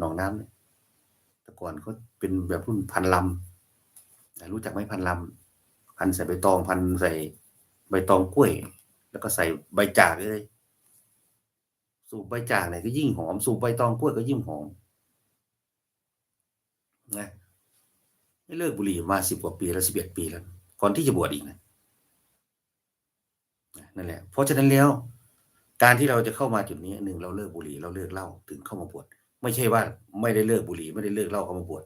หนองน้ำเนี่ยแต่ก่อนเขาเป็นแบบรุ่นพันลำรู้จักไหมพันลำพันใส่ใบตองพันใส่ใบตองกล้วย แล้วก็ใส่ใบจากเลย สูบใบจากเนี่ยก็ยิ่งหอม สูบใบตองกล้วยก็ยิ่งหอมนะไม่เลิกบุหรี่มาสิบกว่าปีแล้วสิบเอ็ดปีแล้วก่อนที่จะบวชอีกนะนั่นแหละ เพราะฉะนั้นแล้ว การที่เราจะเข้ามาจุดนี้หนึ่งเราเลิกบุหรี่เราเลิกเหล้าถึงเข้ามาบวช ไม่ใช่ว่าไม่ได้เลิกบุหรี่ไม่ได้เลิกเหล้าเขามาบวช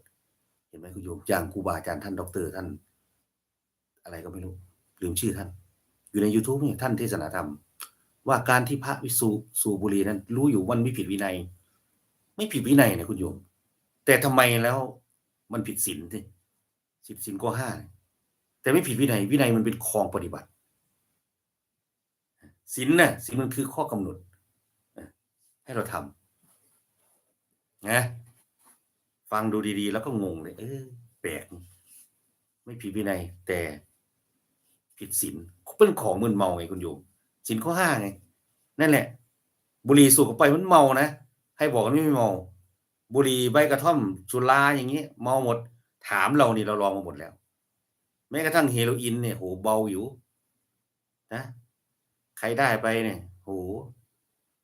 เห็นไหมคุณโยมอย่างครูบาอาจารย์ท่านด็อกเตอร์ท่าน อะไรก็ไม่รู้ลืมชื่อท่าน อยู่ใน youtube นี่ท่านเทศนาธรรม ว่าการที่พระวิสูสูบบุหรี่นั้น รู้อยู่มันไม่ผิดวินัย ไม่ผิดวินัยนะคุณโยม แต่ทำไมแล้วมันผิดศีลที่สิบศีลก็ห้าแต่ไม่ผิดวินัย วินัยมันเป็นคองปฏิบัติศีลน่ะศีลมันคือข้อกำหนดให้เราทำ นะฟังดูดีๆ แล้วก็งงเลยเออแปลกไม่ผิดวินัย แต่ผิดศีลเป็นของมึนเมาไงคุณโยมศีลข้อห้าไงนั่นแหละ บุหรี่สูบเข้าไปมันเมานะให้บอกว่าไม่เมา บุหรี่ใบกระท่อมสุราอย่างเงี้ยเมาหมด ถามเรานี่เราลองมาหมดแล้ว แม้กระทั่งเฮโรอีนเนี่ยโหเบาอยู่นะใครได้ไปเนี่ยโห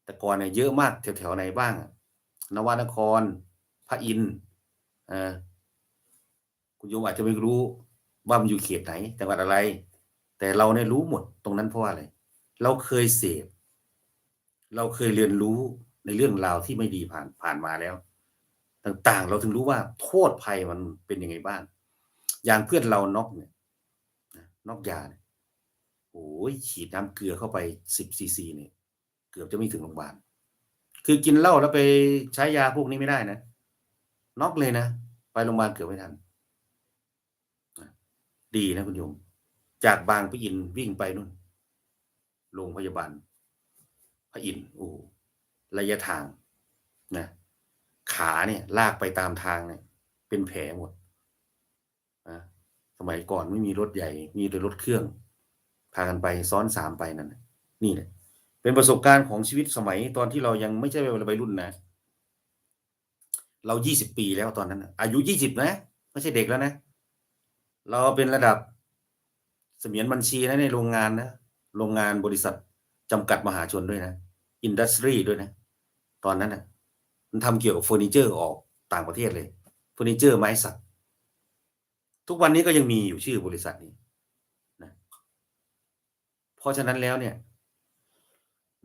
แต่ก่อนเนี่ยเยอะมากแถวๆไหนบ้าง นวนคร พระอินทร์คุณโยมอาจจะไม่รู้ว่ามันอยู่เขตไหนจังหวัดอะไร แต่เราเนี่ยรู้หมดตรงนั้นเพราะอะไร เราเคยเสพ เราเคยเรียนรู้ในเรื่องราวที่ไม่ดีผ่านผ่านมาแล้ว ต่างๆ เราถึงรู้ว่าโทษภัยมันเป็นยังไงบ้าง อย่างเพื่อนเรานอกเนี่ยนอกยาเนี่ยโอ้ยฉีดน้ำเกลือเข้าไปสิบซีซีเนี่ย เกือบจะไม่ถึงโรงพยาบาล คือกินเหล้าแล้วไปใช้ยาพวกนี้ไม่ได้นะน็อกเลยนะ ไปโรงพยาบาลเกือบไม่ทัน ดีนะคุณโยม จากบางพระอินวิ่งไปนู่นโรงพยาบาล พระอินโอ้ระยะทางนะขาเนี่ยลากไปตามทางเนี่ยเป็นแผลหมดนะสมัยก่อนไม่มีรถใหญ่ มีแต่รถเครื่อง พากันไปซ้อนสามไปนั่นนี่แหละ เป็นประสบการณ์ของชีวิตสมัยตอนที่เรายังไม่ใช่วัยรุ่นนะ เรายี่สิบปีแล้วตอนนั้นอายุยี่สิบนะไม่ใช่เด็กแล้วนะ เราเป็นระดับเสมียนบัญชีนะในโรงงานนะโรงงานบริษัทจำกัดมหาชนด้วยนะอินดัสทรีด้วยนะ ตอนนั้นนะมันทำเกี่ยวกับเฟอร์นิเจอร์ออกต่างประเทศเลยเฟอร์นิเจอร์ไม้สัก ทุกวันนี้ก็ยังมีอยู่ชื่อบริษัทนี้นะเพราะฉะนั้นแล้วเนี่ย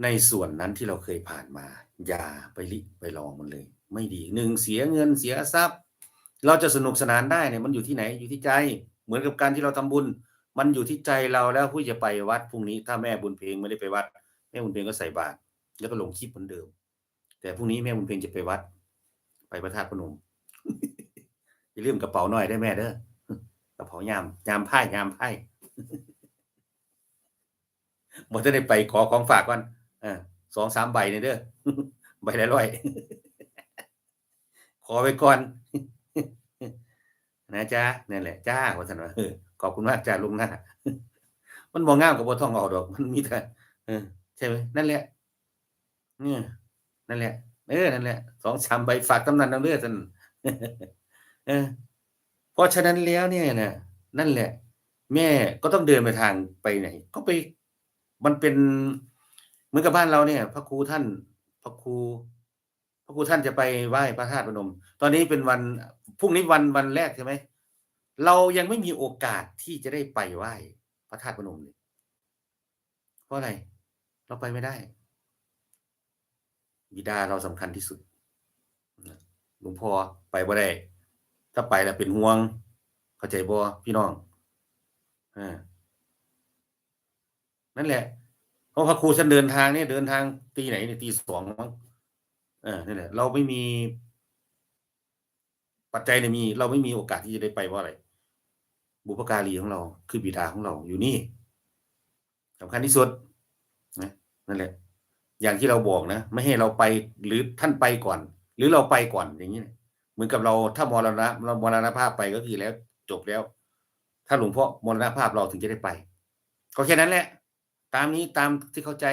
ในส่วนนั้นที่เราเคยผ่านมา อย่าไปลิไปลองมันเลย ไม่ดีหนึ่งเสียเงินเสียทรัพย์ เราจะสนุกสนานได้เนี่ยมันอยู่ที่ไหนอยู่ที่ใจ เหมือนกับการที่เราทำบุญ มันอยู่ที่ใจเราแล้วผู้จะไปวัดพรุ่งนี้ ถ้าแม่บุญเพลงไม่ได้ไปวัด แม่บุญเพลงก็ใส่บาตรแล้วก็ลงคลิปเหมือนเดิม แต่พรุ่งนี้แม่บุญเพลงจะไปวัด ไปพระธาตุพนมอย่าลืมกระเป๋าหน่อยได้แม่เด้อกระเป๋ายามยามไพ่ยามไพ่หมดจะได้ไปขอของฝากก่อน อสองสามใบเนี่ยเด้อใบละร้อยขอไปก่อนนะจ้านี่นแหละจ้าว่าสันว่าเอขอบคุณมากจ้าลุงหน้ามันมองง่ามกับบัท่องเอาดอกมันมีแต่ใช่ไหมนั่นแหละเนี่ยนั่นแหละเออนั่นแหละสองสามใบฝากตำนานน้ำเลือดสันเออเพราะฉะนั้นแล้วเนี่ยนะนั่นแหละ แม่ก็ต้องเดินไปทางไปไหน ก็ไปมันเป็น มือนกับบ้านเราเนี่ย พระครูท่าน พระครู พระครูท่านจะไปไหว้พระธาตุพนม ตอนนี้เป็นวันพรุ่งนี้วันวันแรกใช่ไหมเรายังไม่มีโอกาสที่จะได้ไปไหว้พระธาตุพนมเลยเพราะอะไร เราไปไม่ได้ บิดาเราสำคัญที่สุดหลวงพ่อไปบ่ได้ถ้าไปแล้วเป็นห่วง เข้าใจบ่พี่น้องอ่านั่นแหละ เพราะพระครูฉันเดินทางเนี่ยเดินทางตีไหนเนี่ยตีสองมั้งเออนี่แหละเราไม่มีปัจจัยเนี่ยมี เราไม่มีโอกาสที่จะได้ไปเพราะอะไร บุพการีของเรา คือบิดาของเราอยู่นี่สำคัญที่สุดนะนั่นแหละ อย่างที่เราบอกนะไม่ให้เราไปหรือท่านไปก่อน หรือเราไปก่อนอย่างนี้เหมือนกับเราถ้ามรณะเรามรณภาพไปก็คือแล้ว จบแล้ว ถ้าหลวงพ่อมรณภาพเราถึงจะได้ไป ก็แค่นั้นแหละ ตามนี้ตามที่เข้าใจ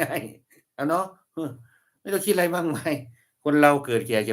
ง่ายๆเอาเนาะไม่ต้องคิดอะไรมากมายคนเราเกิดแก่เจ็บ